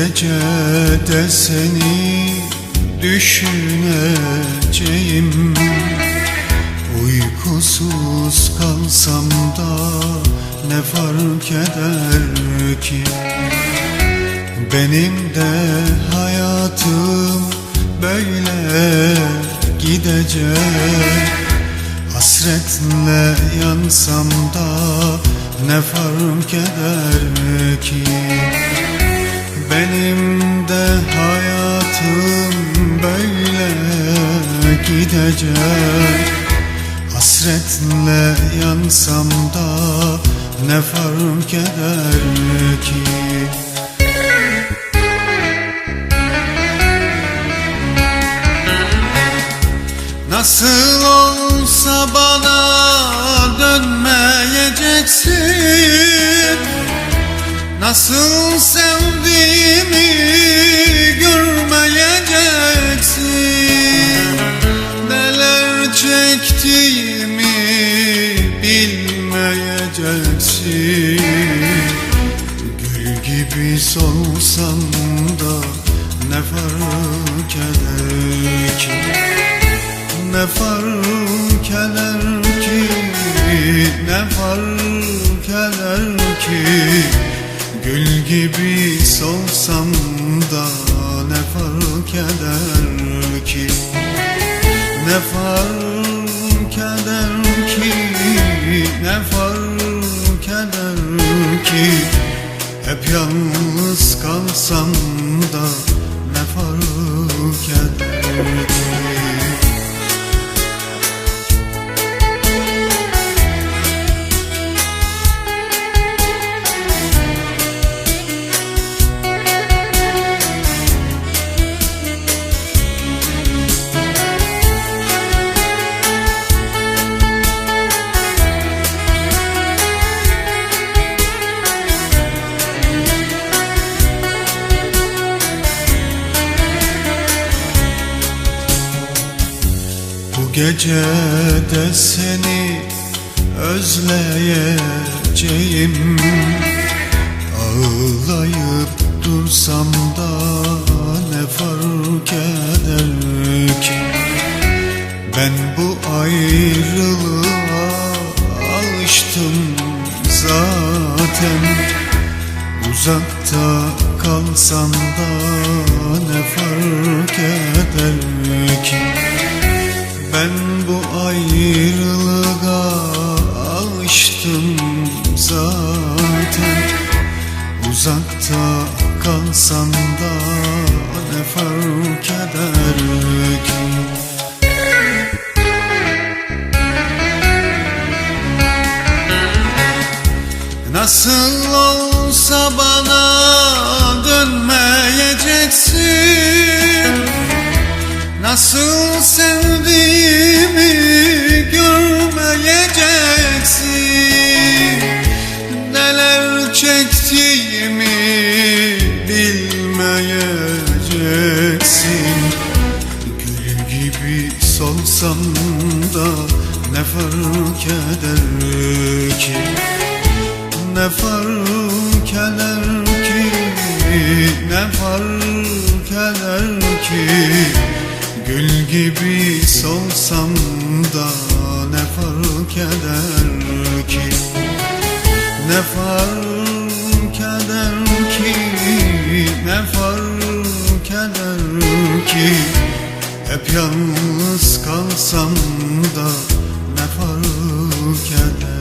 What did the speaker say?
gece de seni düşüneceğim. Uykusuz kalsam da ne fark eder ki? Benim de hayatım böyle gidecek. Hasretle yansam da ne fark eder ki Benim de hayatım böyle gidecek. Hasretle yansam da ne fark eder ki? Nasıl olsa bana dönmeyeceksin. Nasıl sevdiğimi gibi solsam da ne fark eder ki? Ne fark eder ki? Ne fark eder ki? Gül gibi solsam da Ne fark eder ki? Ne fark eder ki? Ne fark eder ki Hep yalnız kalsam da Ne fark eder Gece de seni özleyeceğim. Ağlayıp dursam da ne fark eder ki? Ben bu ayrılığa alıştım zaten. Uzakta kalsam da ne fark eder Uzakta kalsam da ne fark eder ki? Nasıl olsa bana dönmeyeceksin. Nasıl sevdiğimi çektiğimi bilmeyeceksin. Gül gibi solsam da ne fark eder ki? Ne fark eder ki? Ne fark eder ki? Gül gibi solsam da ne fark eder ki? Ne fark Yalnız kalsam da ne fark eder?